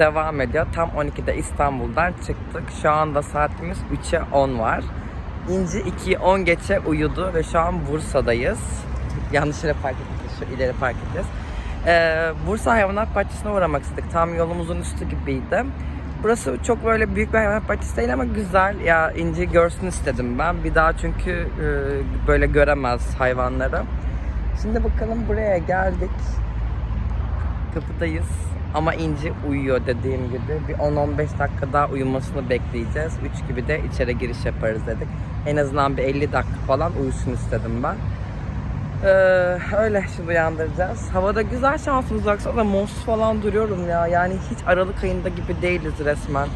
devam ediyor. Tam 12'de İstanbul'dan çıktık. Şu anda saatimiz 3'e 10 var. İnci 2'yi 10 geçe uyudu ve şu an Bursa'dayız. Yanlış yere park ettik. Şu ileri park edeceğiz. Ee, Bursa Hayvanat Bahçesi'ne uğramak istedik. Tam yolumuzun üstü gibiydi. Burası çok böyle büyük bir hayvanat bahçesi değil ama güzel. Ya İnci görsün istedim ben. Bir daha çünkü e, böyle göremez hayvanları. Şimdi bakalım buraya geldik. Kapıdayız. Ama İnci uyuyor dediğim gibi. Bir 10-15 dakika daha uyumasını bekleyeceğiz. 3 gibi de içeri giriş yaparız dedik. En azından bir 50 dakika falan uyusun istedim ben. Ee, öyle şimdi uyandıracağız. Havada güzel şansımız yoksa da monsuz falan duruyorum ya. Yani hiç Aralık ayında gibi değiliz resmen.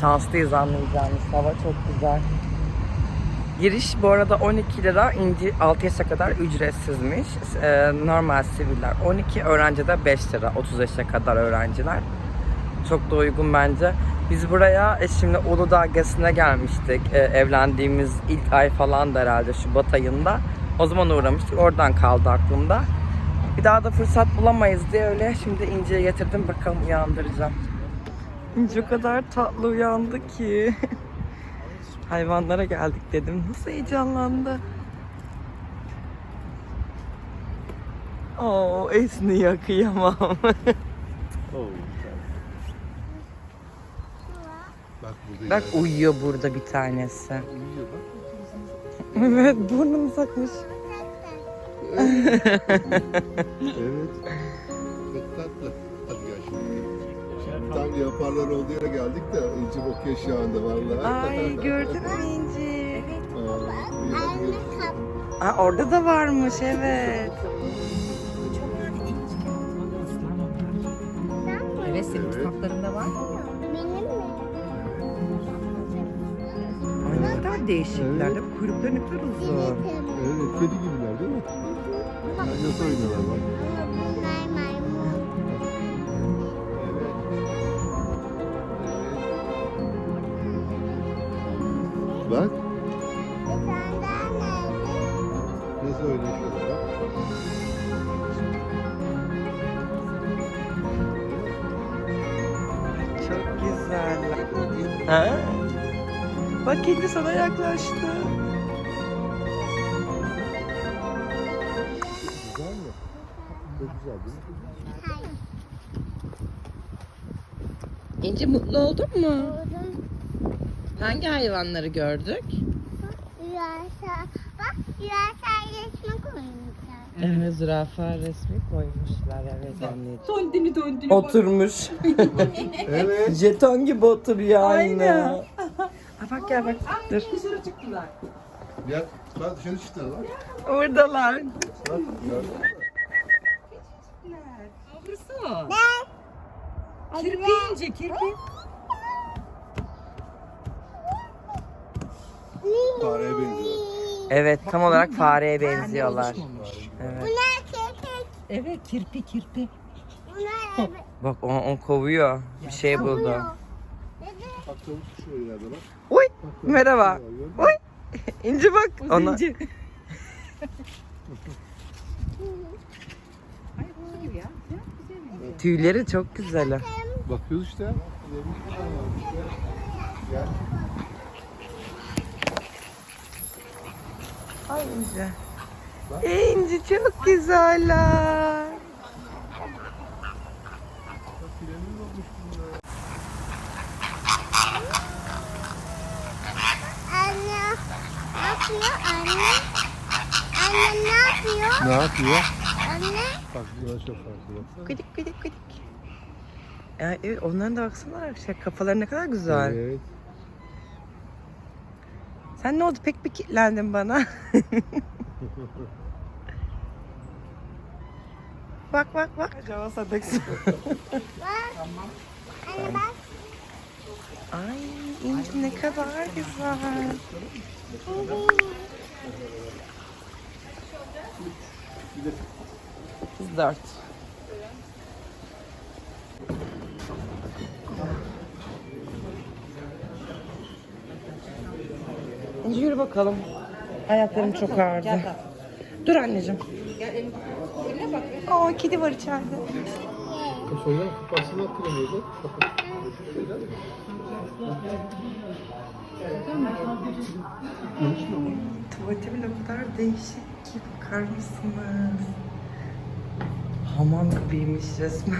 Şanslıyız anlayacağınız. Hava çok güzel. Giriş bu arada 12 lira, inci 6 yaşa kadar ücretsizmiş. Ee, normal siviller 12, öğrenci de 5 lira 30 yaşa kadar öğrenciler. Çok da uygun bence. Biz buraya eşimle Uludağ gezisine gelmiştik. Ee, evlendiğimiz ilk ay falan da herhalde Şubat ayında. O zaman uğramıştık. Oradan kaldı aklımda. Bir daha da fırsat bulamayız diye öyle şimdi İnci'ye getirdim. Bakalım uyandıracağım. İnci o kadar tatlı uyandı ki. Hayvanlara geldik dedim. Nasıl heyecanlandı. Oo, esniyor kıyamam. Bak burada Bak yer- uyuyor burada bir tanesi. uyuyor bak. Evet burnunu sakmış. Evet. Tam yaparlar olduğu yere geldik de İnci bakıyor şu anda vallahi. Ay gördün mü İnci? Aa, orada da varmış evet. Evet, senin Evet. kitaplarında var. Ay ne kadar değişikler değil mi? Kuyrukları ne kadar uzun. Evet, kedi gibiler değil mi? Yani nasıl oynuyorlar bak. Evet. Çok güzel. Ha? Bak kedi sana yaklaştı. Güzel mi? Çok güzel değil mi? İnci mutlu oldun mu? Hangi hayvanları gördük? Bak yürürsen resmi koymuşlar. Evet zürafa resmi koymuşlar evet anneciğim. Dondini dondini. Oturmuş. Evet. Jeton gibi oturuyor aynı. Aynen. Ha bak gel bak dur. Dışarı çıktılar. Ya bak dışarı çıktılar bak. Oradalar. Bak gördün mü? Kirpi ince kirpi. Fareye benziyor. Evet tam olarak fareye benziyorlar. Evet. Evet kirpi kirpi. Bak o, o kovuyor. Bir şey buldu. Bak tavuk düşüyor ileride bak. Uy Bak, bak, merhaba. düşüyor, gördün mü? Uy. İnci bak. Ona... Zenci. Ay bu ya. Ya, güzel mi? Tüyleri çok güzel. Bakıyoruz işte. Gel. Ay İnci. İnci çok güzeller. Anne ne yapıyor anne? Anne ne yapıyor? Ne yapıyor? Anne Bak burada çok farklı baksana. Gıdık gıdık gıdık. Ya, evet, onların da baksana şey, kafaları ne kadar güzel. Evet. Sen ne oldu pek bir kilitlendin bana. bak bak bak. Acaba Sadex. anne bak. Ay İnci ne kadar güzel. Biz dört. Yürü bakalım. Ayaklarım çok ağrıdı. Dur anneciğim. Aa kedi var içeride. Soydan kupasını hatırlamıyordu. Tuvaleti bile o kadar değişik ki bakar mısınız? Hamam gibiymiş resmen.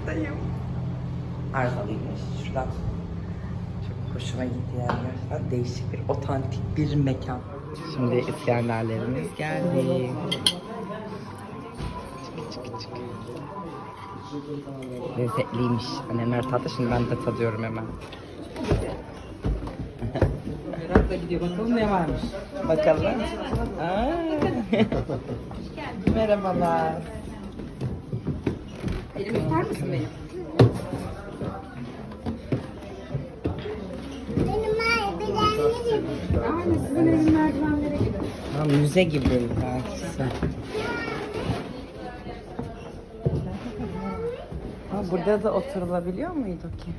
Buradayım. Arızalıymış şuradan. Çok hoşuma gitti yani gerçekten değişik bir, otantik bir mekan. Şimdi İskenderlerimiz geldi. Lezzetliymiş. Annemler tadı şimdi ben de tadıyorum hemen. Berat da gidiyor bakalım ne varmış. Bakalım. Aa. Merhabalar. Elimi tutar mısın benim? Benim merdivenleri gibi. Ha, müze gibi belki. Burada da oturulabiliyor muydu ki?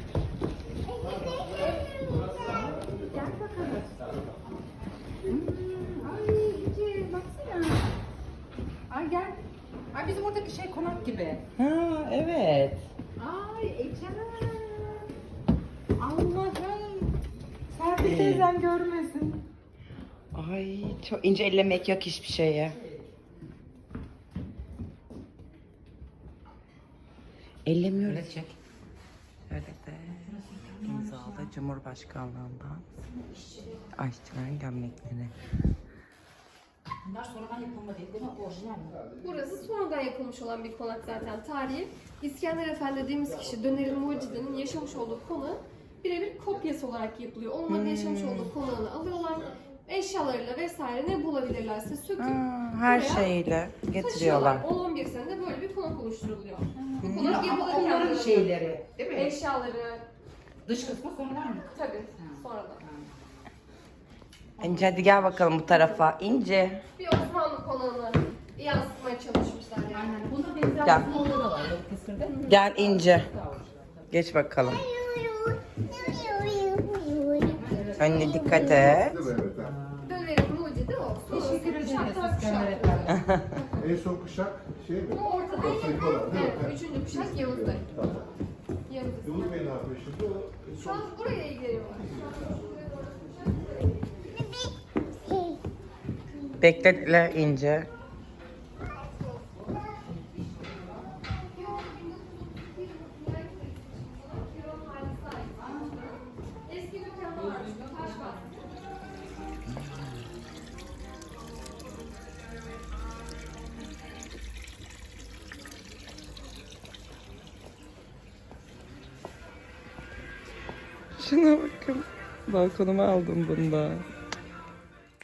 Ay gel. Ay bizim oradaki şey konak gibi. Ha evet. Ay Ece. Allah'ım. Serpil teyzem görmesin. Ay çok ince ellemek yok hiçbir şeye. Ellemiyoruz. Öyle çek. Şöyle de imzalı Cumhurbaşkanlığından aşçıların gömlekleri. Bunlar sonradan yapılma değil değil mi? Orijinal mi? Burası sonradan yapılmış olan bir konak zaten tarihi. İskender Efendi dediğimiz kişi Döner'in Mucide'nin yaşamış olduğu konağı birebir kopyası olarak yapılıyor. Onun da yaşamış olduğu konağını alıyorlar. Eşyalarıyla vesaire ne bulabilirlerse söküp Ha, her şeyiyle getiriyorlar. 10-11 senede böyle bir konak oluşturuluyor. Bu Ya, konak ama yapılırken onların şeyleri değil mi? eşyaları Dış kısmı sonradan mı? tabii sonradan. İnce hadi gel bakalım bu tarafa. İnce. Bir Osmanlı konağını yansıtmaya çalışmışlar yani. Aynen. Bunda benzer Gel. bir da var. Balıkesir'de. Gel İnce. Geç bakalım. Önüne dikkat et. Döner'in Mucide o. Teşekkür ederiz İskender. Efendi. En son kuşak şey mi? Bu ortada olan değil mi? Evet, üçüncü kuşak Yavuz'da. Tamam. Yavuz. Yavuz Bey ne yapıyor şimdi? O en Şu son an buraya ilgileniyorlar. Bekle İnce. Şuna bakın. Balkonuma aldım bunda.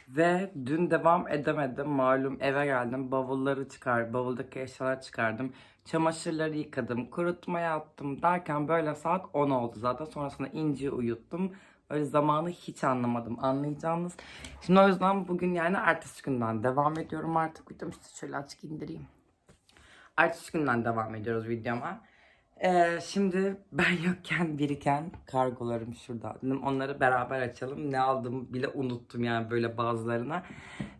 Ve dün devam edemedim. Malum eve geldim. Bavulları çıkar, bavuldaki eşyaları çıkardım. Çamaşırları yıkadım, kurutmaya attım derken böyle saat 10 oldu zaten. Sonrasında inci uyuttum. Öyle zamanı hiç anlamadım anlayacağınız. Şimdi o yüzden bugün yani ertesi günden devam ediyorum artık. Videomu size şöyle açık indireyim. Ertesi günden devam ediyoruz videoma. Ee, şimdi ben yokken biriken kargolarım şurada. Onları beraber açalım. Ne aldığımı bile unuttum yani böyle bazılarına.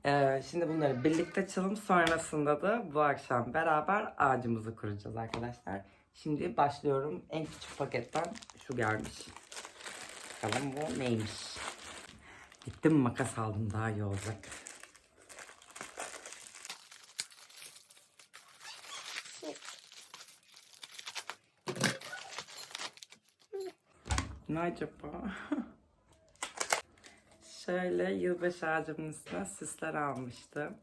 Ee, şimdi bunları birlikte açalım. Sonrasında da bu akşam beraber ağacımızı kuracağız arkadaşlar. Şimdi başlıyorum. En küçük paketten şu gelmiş. Bakalım bu neymiş. Gittim makas aldım daha iyi olacak. Ne acaba? Şöyle yılbaşı ağacımın üstüne süsler almıştım.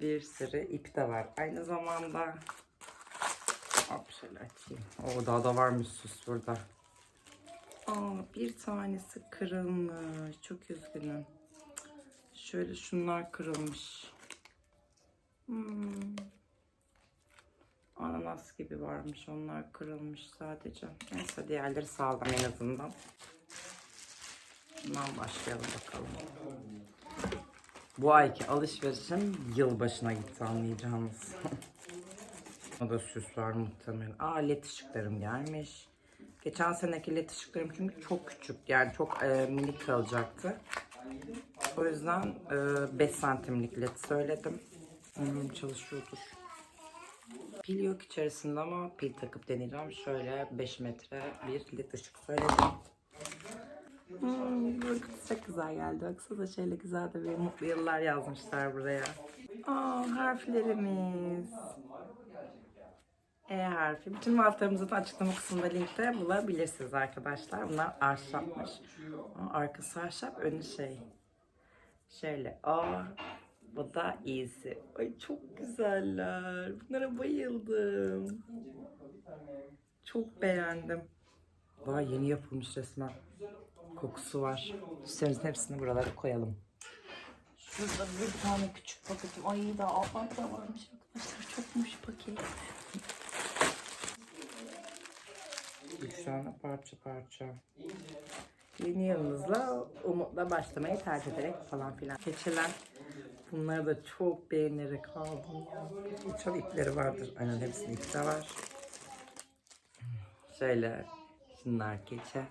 Bir sürü ip de var. Aynı zamanda Hop şöyle açayım. O daha da varmış süs burada. Aa bir tanesi kırılmış. Çok üzgünüm. Şöyle şunlar kırılmış. Hmm. Ananas gibi varmış. Onlar kırılmış sadece. Neyse diğerleri sağlam en azından. Bundan başlayalım bakalım. Bu ayki alışverişim yılbaşına gitti anlayacağınız. o da süs var muhtemelen. Aa led ışıklarım gelmiş. Geçen seneki led ışıklarım çünkü çok küçük. Yani çok e, minik kalacaktı. O yüzden e, 5 santimlik led söyledim. Umarım çalışıyordur. Pil yok içerisinde ama pil takıp deneyeceğim. Şöyle 5 metre bir led ışık söyledim. Hmm, bu çok güzel geldi. Baksanıza şöyle güzel de bir mutlu yıllar yazmışlar buraya. Aa, harflerimiz. E harfi. Bütün harflerimizi de açıklama kısmında linkte bulabilirsiniz arkadaşlar. Bunlar ahşapmış. Arkası ahşap, önü şey. Şöyle A. Bu da iyisi. Ay çok güzeller. Bunlara bayıldım. Çok beğendim. Vay yeni yapılmış resmen. Kokusu var. Süslerimizin hepsini buralara koyalım. Şurada bir tane küçük paketim. Ay daha altlarda varmış arkadaşlar. Çokmuş paket. Üç tane parça parça. Yeni yılınızla umutla başlamayı tercih ederek falan filan. Keçiler. Bunları da çok beğenerek aldım. Uçan ipleri vardır. Aynen hepsinin ipte var. Şöyle şunlar keçe.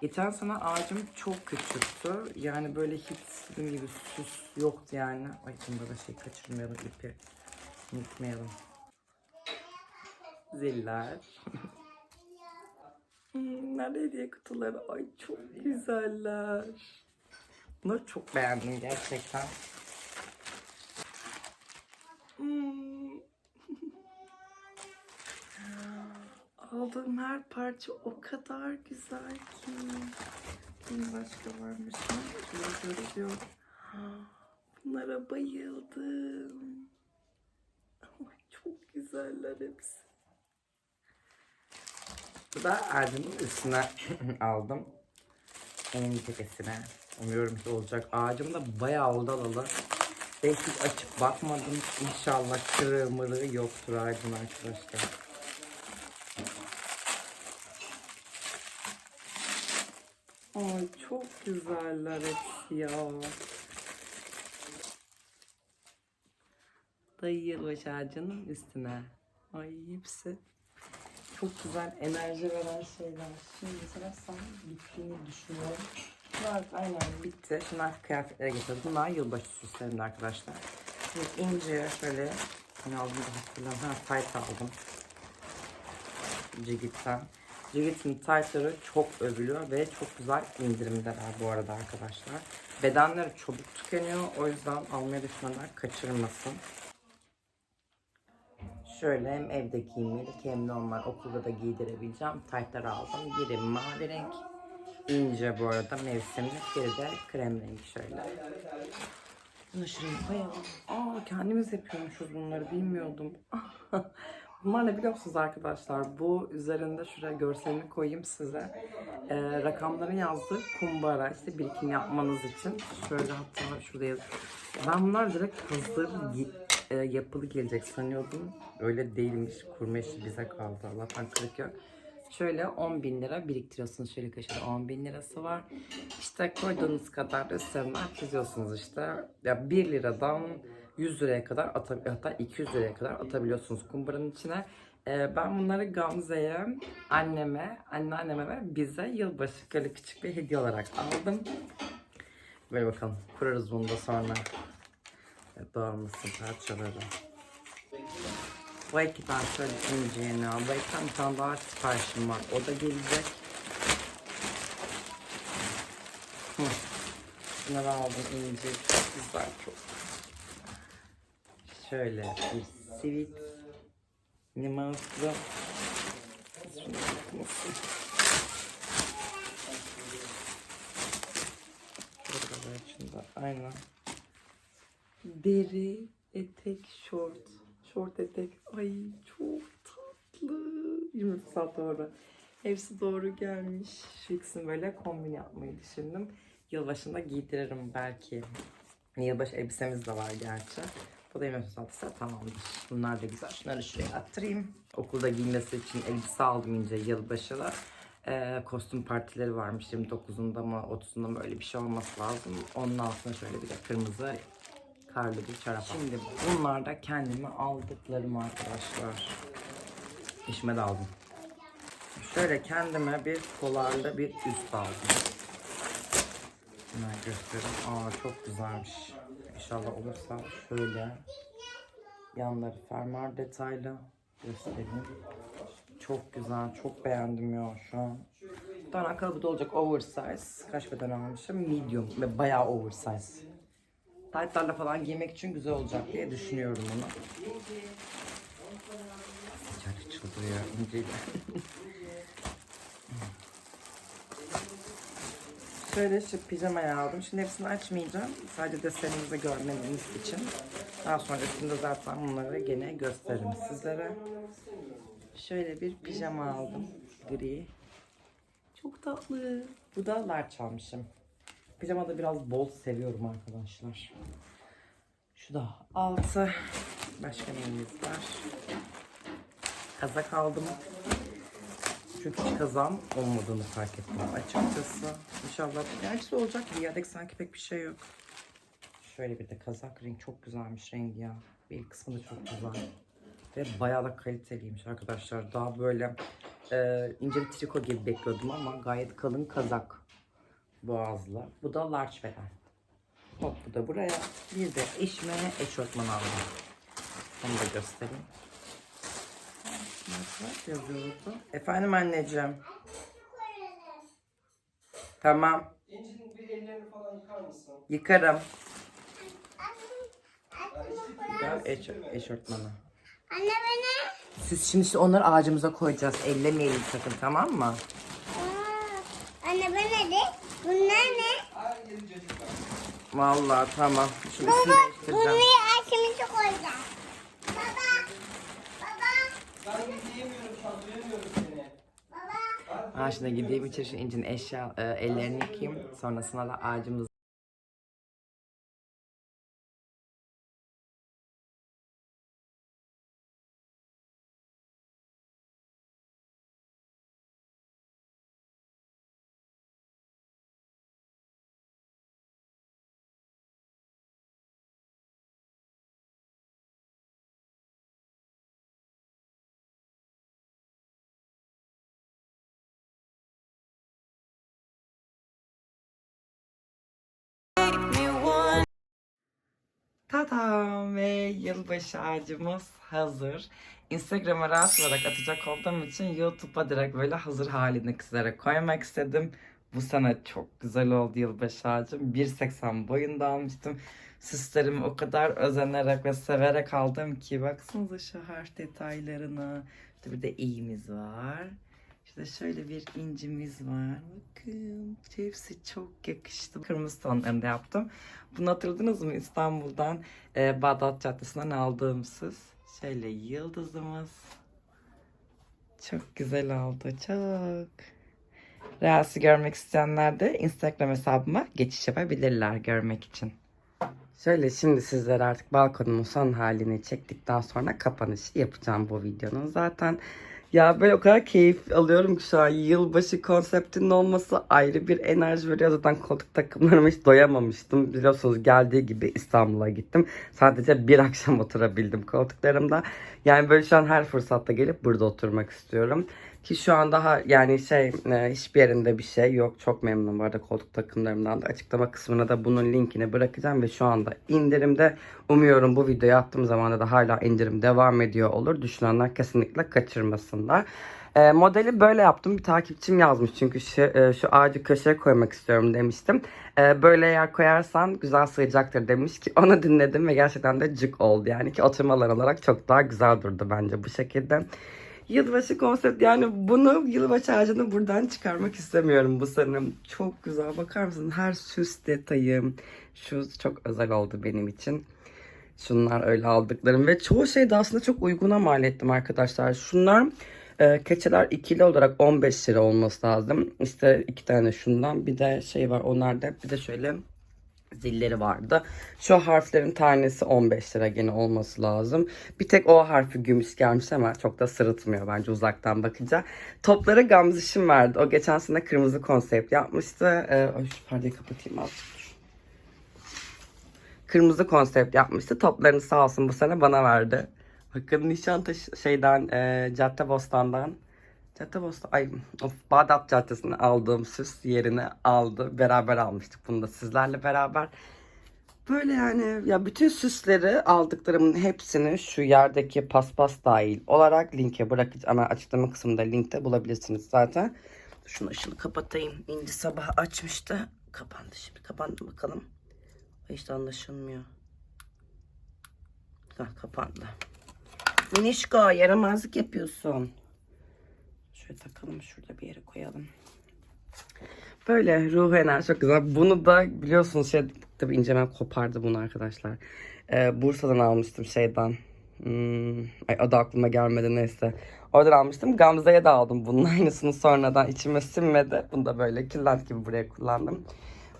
Geçen sene ağacım çok küçüktü. Yani böyle hiç sizin gibi süs yoktu yani. Ay bunda da şey kaçırmayalım ipi. Unutmayalım. Ziller. Hmm, Nerede hediye kutuları? Ay çok güzeller. Bunları çok beğendim gerçekten. Hmm. Aldığım her parça o kadar güzel ki. Bunun başka varmış mı? Bunlara bayıldım. Ay çok güzeller hepsi. Bu da ağacımın üstüne aldım. En tepesine. Umuyorum ki olacak. Ağacım da bayağı oldu alalı. Ben hiç açıp bakmadım. İnşallah kırığı mırığı yoktur ağacın arkadaşlar. Ay çok güzeller hepsi ya. Dayı yılbaş ağacının üstüne. Ay hepsi çok güzel enerji veren şeyler. Şimdi sanırsam bittiğini düşünüyorum. Aynen bitti. Şunlar kıyafetlere getirdim. Bunlar yılbaşı süslerimdi arkadaşlar. Şimdi ince şöyle hani aldım da hatırlamıyorum. Ha tight aldım. Cigit'ten. Cigit'in tight'ları çok övülüyor ve çok güzel indirimdeler bu arada arkadaşlar. Bedenleri çabuk tükeniyor. O yüzden almayı düşünenler kaçırmasın. Şöyle hem evde giymelik hem normal okulda da giydirebileceğim taytlar aldım. Biri mavi renk, ince bu arada mevsimlik. Biri de krem renk şöyle. Bunu şuraya koyalım. Aa kendimiz yapıyormuşuz bunları bilmiyordum. Bunlar ne biliyor musunuz arkadaşlar? Bu üzerinde şuraya görselini koyayım size. Ee, rakamların yazdığı kumbara. işte birikim yapmanız için. Şöyle hatta şurada yaz. Ben bunlar direkt hazır e, yapılı gelecek sanıyordum. Öyle değilmiş. Kurma işi bize kaldı. Allah'tan kırık yok. Şöyle 10 bin lira biriktiriyorsunuz. Şöyle köşede 10 bin lirası var. İşte koyduğunuz kadar da üstlerinden çiziyorsunuz işte. Ya 1 liradan 100 liraya kadar ata- hatta 200 liraya kadar atabiliyorsunuz kumbaranın içine. Ee, ben bunları Gamze'ye, anneme, anneanneme ve bize yılbaşı böyle küçük bir hediye olarak aldım. Böyle bakalım kurarız bunu da sonra. Evet, Dağılmasın parçaları. Bu tane şöyle ineceğini al. Bu tane bir tane daha siparişim var. O da gelecek. Hı. Bunları aldım ince. Güzel çok. Şöyle bir sivit. Limonlu. Şunu bakmasın. Burada içinde aynen. Deri, etek, şort. Şort etek. Ay çok tatlı. 20 saat doğru. Hepsi doğru gelmiş. Şu ikisini böyle kombin yapmayı düşündüm. Yılbaşında giydiririm belki. Yılbaşı elbisemiz de var gerçi. Bu da 20 saatse tamamdır. Bunlar da güzel. Şunları şuraya attırayım. Okulda giymesi için elbise aldım ince yılbaşına. Ee, kostüm partileri varmış 29'unda mı 30'unda mı öyle bir şey olması lazım. Onun altına şöyle bir de kırmızı karlı bir çorap. Şimdi bunlar da kendime aldıklarım arkadaşlar. İşime de aldım. Şöyle kendime bir polarlı bir üst aldım. Hemen göstereyim. Aa çok güzelmiş. İnşallah olursa şöyle yanları fermuar detaylı. Göstereyim. Çok güzel. Çok beğendim ya şu an. Bir tane da olacak oversize. Kaç beden almışım? Medium ve bayağı oversize. Taytlarla falan giymek için güzel olacak diye düşünüyorum bunu. Sıcak çıldırıyor İnci'yle. Şöyle şu pijamayı aldım. Şimdi hepsini açmayacağım. Sadece desenimizi görmeniz için. Daha sonrasında zaten bunları gene gösteririm sizlere. Şöyle bir pijama aldım. Gri. Çok tatlı. Bu da large almışım. Pijama da biraz bol seviyorum arkadaşlar. Şu da altı. Başka neyimiz var? Kazak aldım. Çünkü hiç kazağım olmadığını fark ettim açıkçası. İnşallah gerçi olacak gibi ya sanki pek bir şey yok. Şöyle bir de kazak renk çok güzelmiş rengi ya. Bir kısmı da çok güzel. Ve bayağı da kaliteliymiş arkadaşlar. Daha böyle e, ince bir triko gibi bekliyordum ama gayet kalın kazak boğazlı. Bu da large beden. Hop bu da buraya. Bir de eşime eşortman aldım. Onu da göstereyim. Nasıl yazıyordu? Efendim anneciğim. Tamam. İnci'nin bir ellerini falan yıkar mısın? Yıkarım. Ya eş, eşortmanı. Anne bana. Siz şimdi işte onları ağacımıza koyacağız. Ellemeyelim sakın tamam mı? Aa, Anne bana de. Bunlar ne? Vallahi tamam. Şimdi üstünü Bunu değiştireceğim. aşımızı koyacağız. Baba. Baba. Ben an duyamıyorum seni. Baba. Ha şimdi gideyim içeri şu incin eşya e, ellerini yıkayayım. Sonrasında da ağacımız Tadam ve yılbaşı ağacımız hazır. Instagram'a rahat olarak atacak olduğum için YouTube'a direkt böyle hazır halini sizlere koymak istedim. Bu sene çok güzel oldu yılbaşı ağacım. 1.80 boyunda almıştım. Süslerimi o kadar özenerek ve severek aldım ki baksanıza şu harf detaylarına. İşte bir de iyimiz var. İşte şöyle bir incimiz var. Bakın hepsi çok yakıştı. Kırmızı tonlarında yaptım. Bunu hatırladınız mı? İstanbul'dan e, Bağdat Caddesi'nden aldığım süs. Şöyle yıldızımız. Çok güzel oldu. Çok. Reels'i görmek isteyenler de Instagram hesabıma geçiş yapabilirler görmek için. Şöyle şimdi sizlere artık balkonumun son halini çektikten sonra kapanışı yapacağım bu videonun. Zaten ya böyle o kadar keyif alıyorum ki şu an yılbaşı konseptinin olması ayrı bir enerji veriyor. Zaten koltuk takımlarıma hiç doyamamıştım. Biliyorsunuz geldiği gibi İstanbul'a gittim. Sadece bir akşam oturabildim koltuklarımda. Yani böyle şu an her fırsatta gelip burada oturmak istiyorum. Ki şu an daha yani şey e, hiçbir yerinde bir şey yok. Çok memnunum bu arada koltuk takımlarımdan da. Açıklama kısmına da bunun linkini bırakacağım ve şu anda indirimde. Umuyorum bu videoyu attığım zamanda da hala indirim devam ediyor olur. Düşünenler kesinlikle kaçırmasınlar. E, modeli böyle yaptım. Bir takipçim yazmış çünkü şu, e, şu ağacı köşeye koymak istiyorum demiştim. E, böyle yer koyarsan güzel sığacaktır demiş ki onu dinledim ve gerçekten de cık oldu. Yani ki oturmalar olarak çok daha güzel durdu bence bu şekilde. Yılbaşı konsept yani bunu yılbaşı ağacını buradan çıkarmak istemiyorum bu sene. Çok güzel bakar mısın? Her süs detayı. Şu çok özel oldu benim için. Şunlar öyle aldıklarım ve çoğu şey de aslında çok uyguna mal ettim arkadaşlar. Şunlar e, keçeler ikili olarak 15 lira olması lazım. İşte iki tane şundan bir de şey var onlarda bir de şöyle zilleri vardı. Şu harflerin tanesi 15 lira gene olması lazım. Bir tek o harfi gümüş gelmiş ama çok da sırıtmıyor bence uzaktan bakınca. Topları Gamziş'im verdi. O geçen sene kırmızı konsept yapmıştı. Ee, şu perdeyi kapatayım azıcık. Kırmızı konsept yapmıştı. Toplarını sağ olsun bu sene bana verdi. Bakın Nişantaşı şeyden, e, Caddebostan'dan Caddebostan, ay of, Bağdat Caddesi'ne aldığım süs yerine aldı. Beraber almıştık bunu da sizlerle beraber. Böyle yani ya bütün süsleri aldıklarımın hepsini şu yerdeki paspas dahil olarak linke bırakacağım. Ama açıklama kısmında linkte bulabilirsiniz zaten. Şunu ışını kapatayım. İnci sabah açmıştı. Kapandı şimdi. Kapandı bakalım. Hiç de anlaşılmıyor. Hah, kapandı. Minişko yaramazlık yapıyorsun. Şöyle takalım şurada bir yere koyalım. Böyle ruh enerji çok güzel. Bunu da biliyorsunuz şey tabii incemem kopardı bunu arkadaşlar. Ee, Bursa'dan almıştım şeyden. Hmm, ay adı aklıma gelmedi neyse. Oradan almıştım. Gamze'ye de aldım bunun aynısını sonradan içime sinmedi. Bunu da böyle kürlent gibi buraya kullandım.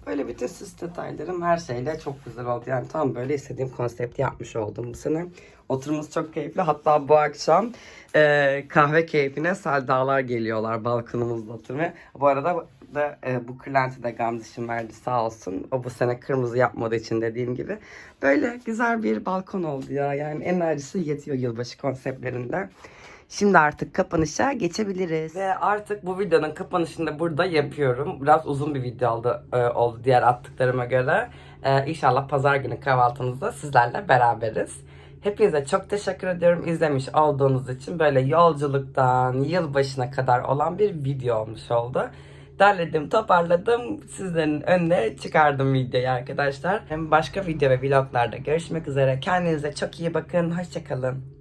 Böyle bütün süs detaylarım her şeyle çok güzel oldu. Yani tam böyle istediğim konsepti yapmış oldum bu sene. Oturumuz çok keyifli. Hatta bu akşam e, kahve keyfine Selda'lar geliyorlar balkonumuzda oturmaya. Bu arada da e, bu kırlenti de Gamziş'in verdi sağ olsun. O bu sene kırmızı yapmadığı için dediğim gibi. Böyle güzel bir balkon oldu ya. Yani enerjisi yetiyor yılbaşı konseptlerinde. Şimdi artık kapanışa geçebiliriz. Ve artık bu videonun kapanışını da burada yapıyorum. Biraz uzun bir video oldu, e, oldu diğer attıklarıma göre. E, inşallah pazar günü kahvaltımızda sizlerle beraberiz. Hepinize çok teşekkür ediyorum izlemiş olduğunuz için. Böyle yolculuktan yılbaşına kadar olan bir video olmuş oldu. Derledim, toparladım. Sizlerin önüne çıkardım videoyu arkadaşlar. Hem başka video ve vloglarda görüşmek üzere. Kendinize çok iyi bakın. Hoşçakalın.